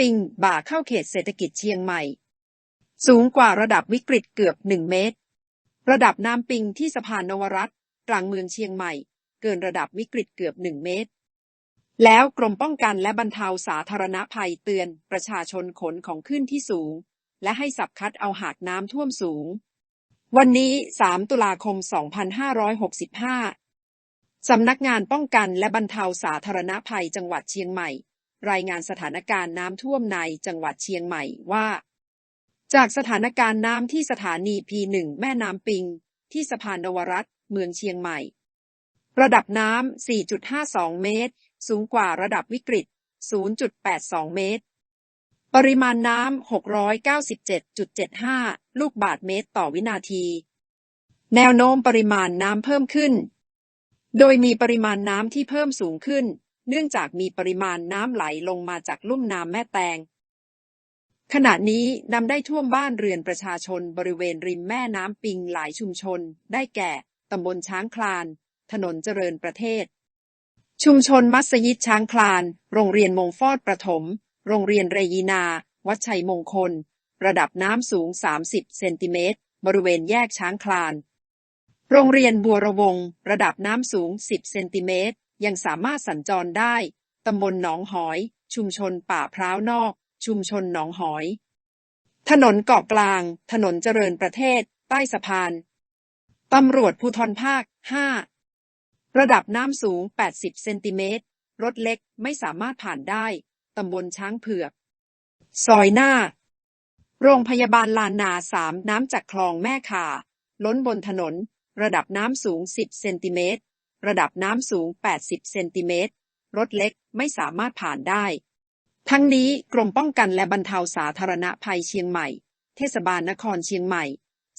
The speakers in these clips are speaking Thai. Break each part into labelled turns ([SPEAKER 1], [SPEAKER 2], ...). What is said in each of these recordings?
[SPEAKER 1] ปิงบ่าเข้าเขตเศรษฐกิจเชียงใหม่ สูงกว่าระดับวิกฤตเกือบ1เมตร ระดับน้ำปิงที่สะพานนวรัตกลางเมืองเชียงใหม่ เกินระดับวิกฤตเกือบ1เมตร แล้วกรมป้องกันและบรรเทาสาธารณภัยเตือนประชาชนขนของขึ้นที่สูง และให้สับคัดเอาหากน้ำท่วมสูง วันนี้ 3 ตุลาคม 2565สำนักงานป้องกันและบรรเทาสาธารณภัยจังหวัดเชียงใหม่ รายงานสถานการณ์น้ำท่วมในจังหวัดเชียงใหม่ว่า จากสถานการณ์น้ำที่สถานี P1 แม่น้ำปิง ที่สะพานนวรัตน์เมืองเชียงใหม่ ระดับน้ำ 4.52 เมตร สูงกว่าระดับวิกฤต 0.82 เมตร ปริมาณน้ำ 697.75 ลูกบาศก์เมตรต่อวินาที แนวโน้มปริมาณน้ำเพิ่มขึ้น โดยมีปริมาณน้ำที่เพิ่มสูงขึ้น เนื่องจากมีปริมาณน้ำไหลลงมาจากลุ่มน้ำแม่แตง ขณะนี้น้ำได้ท่วมบ้านเรือนประชาชนบริเวณริมแม่น้ำปิงหลายชุมชน ได้แก่ตำบลช้างคลาน ถนนเจริญประเทศ ชุมชนมัสยิดช้างคลาน โรงเรียนมงฟอดประถม โรงเรียนเรยีนา วัดชัยมงคล ระดับน้ำสูง 30 เซนติเมตร บริเวณแยกช้างคลาน โรงเรียนบัวระวง ระดับน้ำสูง 10 เซนติเมตร ยังสามารถสัญจรได้ ตำบลหนองหอย ชุมชนป่าพร้าวนอก ชุมชนหนองหอย ถนนเกาะกลาง ถนนเจริญประเทศ ใต้สะพาน ตำรวจภูธรภาค 5 ระดับน้ำสูง 80 เซนติเมตร รถเล็กไม่สามารถผ่านได้ ตำบลช้างเผือก ซอยหน้า โรงพยาบาลลานนาสามน้ำจากคลองแม่ข่า ล้นบนถนน ระดับน้ำสูง 10 เซนติเมตร ระดับน้ำสูง 80 เซนติเมตร รถเล็กไม่สามารถผ่านได้ ทั้งนี้กรมป้องกันและบรรเทาสาธารณภัยเชียงใหม่ เทศบาลนครเชียงใหม่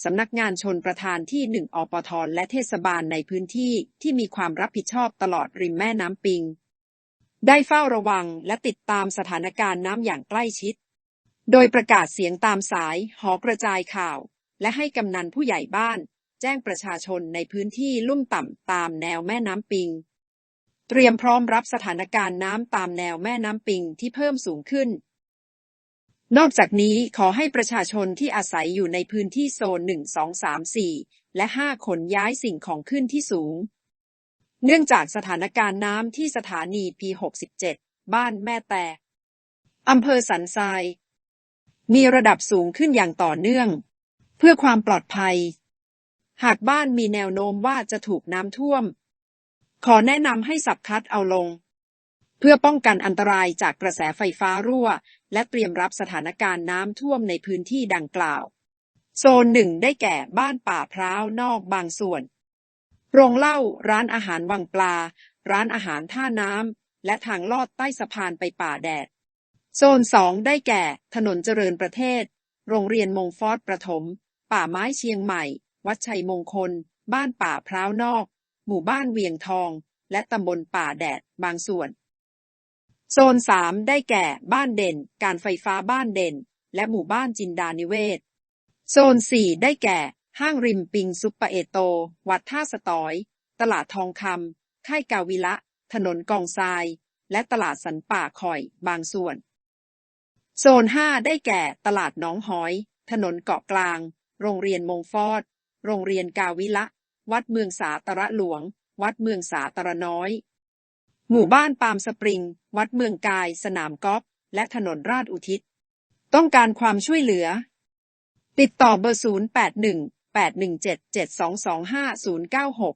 [SPEAKER 1] สำนักงานชนประทานที่1อปทและเทศบาลในพื้นที่ที่มีความรับผิดชอบตลอดริมแม่น้ำปิง ได้เฝ้าระวังและติดตามสถานการณ์น้ำอย่างใกล้ชิด โดยประกาศเสียงตามสาย หอกระจายข่าว และให้กำนันผู้ใหญ่บ้าน แจ้งประชาชนในพื้นที่ลุ่มต่ำตามแนวแม่น้ำปิง เตรียมพร้อมรับสถานการณ์น้ำตามแนวแม่น้ำปิงที่เพิ่มสูงขึ้น นอกจากนี้ขอให้ประชาชนที่อาศัยอยู่ในพื้นที่โซน 1 2 3 4 และ 5 ขนย้ายสิ่งของขึ้นที่สูง เนื่องจากสถานการณ์น้ำที่สถานี P67 บ้านแม่แตอำเภอสันทราย มีระดับสูงขึ้นอย่างต่อเนื่อง เพื่อความปลอดภัย หากบ้านมีแนวโน้มว่าจะถูกน้ำท่วม ขอแนะนำให้สับคัดเอาลง เพื่อป้องกันอันตรายจากกระแสไฟฟ้ารั่ว และเตรียมรับสถานการณ์น้ำท่วมในพื้นที่ดังกล่าว โซนหนึ่งได้แก่บ้านป่าพร้าวนอกบางส่วน โรงเหล้าร้านอาหารวังปลา ร้านอาหารท่าน้ำและทางลอดใต้สะพานไปป่าแดด โซน2ได้แก่ถนนเจริญประเทศ โรงเรียนมงฟอดประถม ป่าไม้เชียงใหม่ วัดชัยมงคล บ้านป่าพร้าวนอก หมู่บ้านเวียงทอง และตำบลป่าแดดบางส่วน โซน 3 ได้แก่บ้านเด่น การไฟฟ้าบ้านเด่น และหมู่บ้านจินดานิเวศ โซน 4 ได้แก่ ห้างริมปิงซุปเปอร์เอโต วัดท่าสตอย ตลาดทองคำค่ายกาวิละ ถนนกองทราย และตลาดสันป่าคอยบางส่วน โซน 5 ได้แก่ตลาดหนองหอย ถนนเกาะกลาง โรงเรียนมงฟอด โรงเรียนกาวิละ วัดเมืองสาตระหลวง วัดเมืองสาตระน้อย หมู่บ้านปามสปริง วัดเมืองกาย สนามกอล์ฟ และถนนราชอุทิศ ต้องการความช่วยเหลือ ติดต่อเบอร์ 081 817 7225 096